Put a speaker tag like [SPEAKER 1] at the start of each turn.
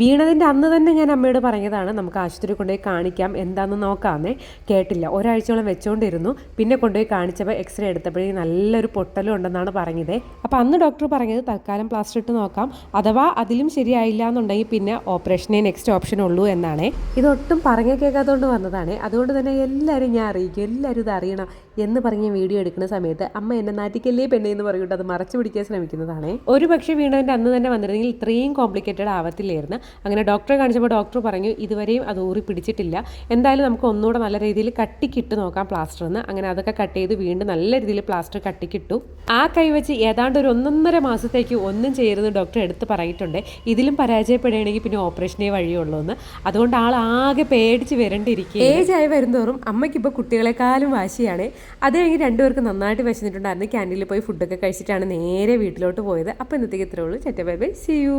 [SPEAKER 1] വീണതിന്റെ അന്ന് തന്നെ ഞാൻ അമ്മയോട് പറഞ്ഞതാണ് നമുക്ക് ആശുപത്രി കൊണ്ടുപോയി കാണിക്കാം എന്താണെന്ന് നോക്കാമെന്നേ കേട്ടില്ല. ഒരാഴ്ചയോളം വെച്ചുകൊണ്ടിരുന്നു പിന്നെ കൊണ്ടുപോയി കാണിച്ചപ്പോൾ എക്സ്റേ എടുത്തപ്പോഴേ നല്ലൊരു പൊട്ടലും ഉണ്ടെന്നാണ് പറഞ്ഞത്. അപ്പോൾ അന്ന് ഡോക്ടർ പറഞ്ഞത് തൽക്കാലം പ്ലാസ്റ്റർ ഇട്ട് നോക്കാം. അഥവാ അതിലും ശരിയായില്ല എന്നുണ്ടെങ്കിൽ പിന്നെ ഓപ്പറേഷനെ നെക്സ്റ്റ് ഓപ്ഷൻ ഉള്ളൂ എന്നാണ്. ഇതൊട്ടും പറഞ്ഞു കേൾക്കാത്തതുകൊണ്ട് വന്നതാണ്. അതുകൊണ്ട് തന്നെ എല്ലാവരും ഞാൻ അറിയിക്കും. എല്ലാവരും ഇത് അറിയണം എന്ന് പറഞ്ഞ് വീഡിയോ എടുക്കുന്ന സമയത്ത് അമ്മ എന്നെ നാട്ടിക്കല്ലേ പെണ്ണെ എന്ന് പറഞ്ഞിട്ട് അത് മറച്ചു പിടിക്കാൻ ശ്രമിക്കുന്നതാണ്. ഒരു പക്ഷേ വീണതിന്റെ അന്ന് തന്നെ വന്നിരുന്നെങ്കിൽ ഇത്രയും കോംപ്ലിക്കേറ്റഡ് ആവത്തില്ലായിരുന്നു. അങ്ങനെ ഡോക്ടറെ കാണിച്ചപ്പോൾ ഡോക്ടർ പറഞ്ഞു ഇതുവരെയും അത് ഊറി പിടിച്ചിട്ടില്ല. എന്തായാലും നമുക്ക് ഒന്നുകൂടെ നല്ല രീതിയിൽ കട്ടിക്കിട്ട് നോക്കാം പ്ലാസ്റ്റർ എന്ന്. അങ്ങനെ അതൊക്കെ കട്ട് ചെയ്ത് വീണ്ടും നല്ല രീതിയിൽ പ്ലാസ്റ്റർ കട്ടിക്കിട്ടു. ആ കൈ വെച്ച് ഏതാണ്ട് ഒരു ഒന്നൊന്നര മാസത്തേക്ക് ഒന്നും ചെയ്യരുത് ഡോക്ടർ എടുത്ത് പറഞ്ഞിട്ടുണ്ട് ഇതിലും പരാജയപ്പെടുകയാണെങ്കിൽ പിന്നെ ഓപ്പറേഷനേ വഴിയുള്ളൂ എന്ന്. അതുകൊണ്ട് ആൾ ആകെ പേടിച്ച് വരണ്ടിരിക്കുക ഏജ് ആയി വരുന്നതോറും അമ്മയ്ക്ക് ഇപ്പോൾ കുട്ടികളെക്കാളും വാശിയാണ്. അത് കഴിഞ്ഞ് രണ്ടുപേർക്ക് നന്നായിട്ട് വിശന്നിട്ടുണ്ടായിരുന്നു. ക്യാന്റീനിൽ പോയി ഫുഡൊക്കെ കഴിച്ചിട്ടാണ് നേരെ വീട്ടിലോട്ട് പോയത്. അപ്പോൾ ഇന്നത്തേക്ക് ഇത്രേ ഉള്ളൂ. ചെറ്റ ബൈ ബൈ സി യു